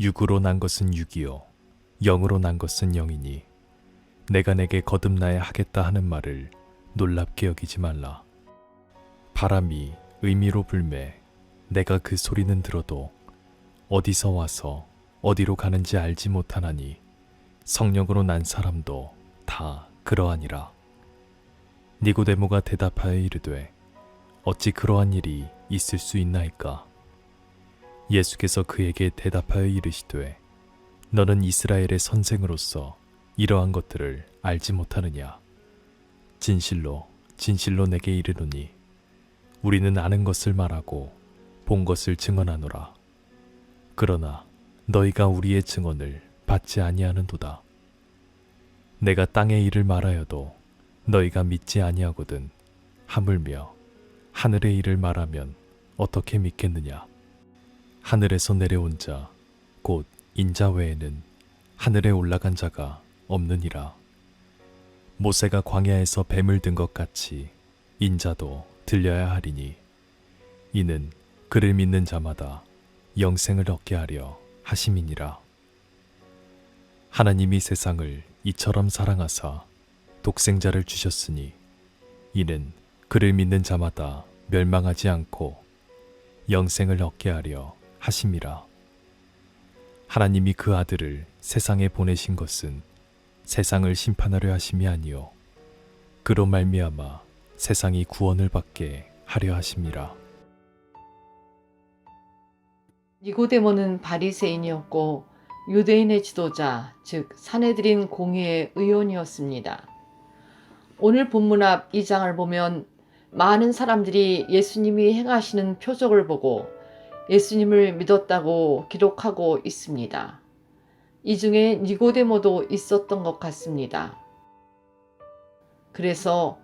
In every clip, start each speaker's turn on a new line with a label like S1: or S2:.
S1: 육으로 난 것은 육이요 영으로 난 것은 영이니 내가 내게 거듭나야 하겠다 하는 말을 놀랍게 여기지 말라. 바람이 의미로 불매 내가 그 소리는 들어도 어디서 와서 어디로 가는지 알지 못하나니 성령으로 난 사람도 다 그러하니라. 니고데모가 대답하여 이르되 어찌 그러한 일이 있을 수 있나이까? 예수께서 그에게 대답하여 이르시되 너는 이스라엘의 선생으로서 이러한 것들을 알지 못하느냐? 진실로 진실로 내게 이르노니 우리는 아는 것을 말하고 본 것을 증언하노라. 그러나 너희가 우리의 증언을 받지 아니하는도다. 내가 땅의 일을 말하여도 너희가 믿지 아니하거든 하물며 하늘의 일을 말하면 어떻게 믿겠느냐 하늘에서 내려온 자, 곧 인자 외에는 하늘에 올라간 자가 없느니라. 모세가 광야에서 뱀을 든 것 같이 인자도 들려야 하리니 이는 그를 믿는 자마다 영생을 얻게 하려 하심이니라. 하나님이 세상을 이처럼 사랑하사 독생자를 주셨으니 이는 그를 믿는 자마다 멸망하지 않고 영생을 얻게 하려 하심이라. 하나님이 그 아들을 세상에 보내신 것은 세상을 심판하려 하심이 아니요 그로 말미암아 세상이 구원을 받게 하려 하심이라.
S2: 니고데모는 바리새인이었고 유대인의 지도자, 즉 사내들인 공의의 의원이었습니다. 오늘 본문 앞 2장을 보면 많은 사람들이 예수님이 행하시는 표적을 보고 예수님을 믿었다고 기록하고 있습니다. 이 중에 니고데모도 있었던 것 같습니다. 그래서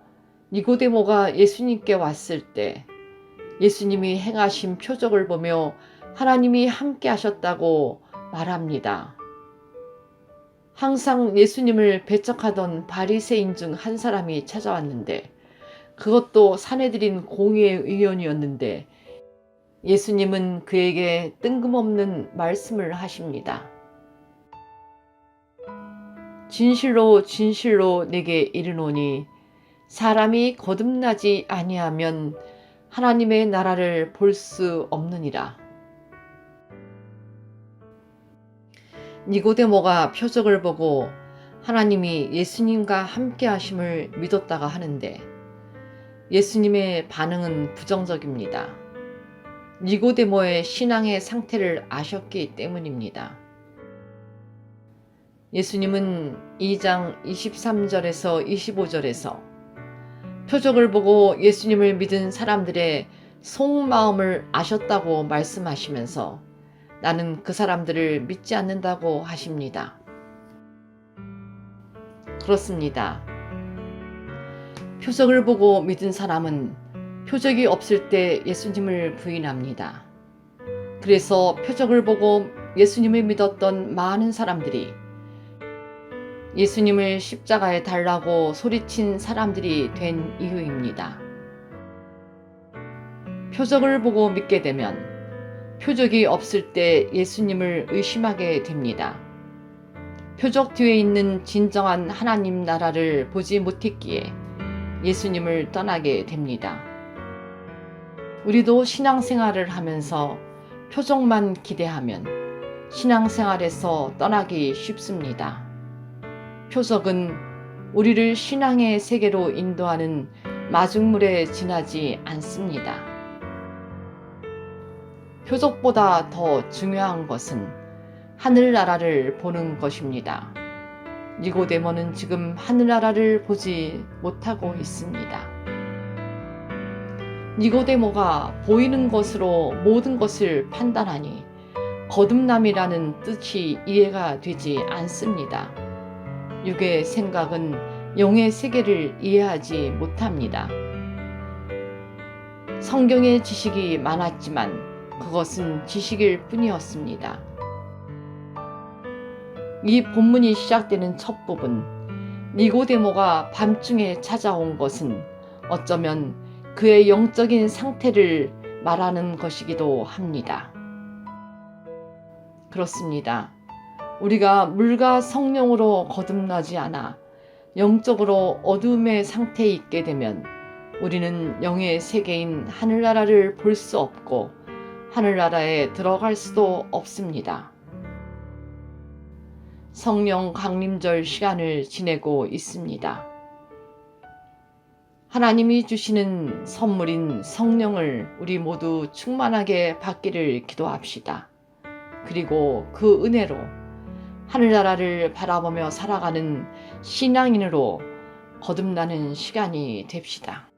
S2: 니고데모가 예수님께 왔을 때 예수님이 행하신 표적을 보며 하나님이 함께 하셨다고 말합니다. 항상 예수님을 배척하던 바리새인 중 한 사람이 찾아왔는데 그것도 사내들인 공의의 의원이었는데 예수님은 그에게 뜬금없는 말씀을 하십니다. 진실로 진실로 내게 이르노니 사람이 거듭나지 아니하면 하나님의 나라를 볼 수 없느니라. 니고데모가 표적을 보고 하나님이 예수님과 함께 하심을 믿었다가 하는데 예수님의 반응은 부정적입니다. 니고데모의 신앙의 상태를 아셨기 때문입니다. 예수님은 2장 23절에서 25절에서 표적을 보고 예수님을 믿은 사람들의 속마음을 아셨다고 말씀하시면서 나는 그 사람들을 믿지 않는다고 하십니다. 그렇습니다. 표적을 보고 믿은 사람은 표적이 없을 때 예수님을 부인합니다. 그래서 표적을 보고 예수님을 믿었던 많은 사람들이 예수님을 십자가에 달라고 소리친 사람들이 된 이유입니다. 표적을 보고 믿게 되면 표적이 없을 때 예수님을 의심하게 됩니다. 표적 뒤에 있는 진정한 하나님 나라를 보지 못했기에 예수님을 떠나게 됩니다. 우리도 신앙생활을 하면서 표적만 기대하면 신앙생활에서 떠나기 쉽습니다. 표적은 우리를 신앙의 세계로 인도하는 마중물에 지나지 않습니다. 표적보다 더 중요한 것은 하늘나라를 보는 것입니다. 니고데모는 지금 하늘나라를 보지 못하고 있습니다. 니고데모가 보이는 것으로 모든 것을 판단하니 거듭남이라는 뜻이 이해가 되지 않습니다. 육의 생각은 영의 세계를 이해하지 못합니다. 성경의 지식이 많았지만 그것은 지식일 뿐이었습니다. 이 본문이 시작되는 첫 부분, 니고데모가 밤중에 찾아온 것은 어쩌면 그의 영적인 상태를 말하는 것이기도 합니다. 그렇습니다. 우리가 물과 성령으로 거듭나지 않아 영적으로 어둠의 상태에 있게 되면 우리는 영의 세계인 하늘나라를 볼 수 없고 하늘나라에 들어갈 수도 없습니다. 성령 강림절 시간을 지내고 있습니다. 하나님이 주시는 선물인 성령을 우리 모두 충만하게 받기를 기도합시다. 그리고 그 은혜로 하늘나라를 바라보며 살아가는 신앙인으로 거듭나는 시간이 됩시다.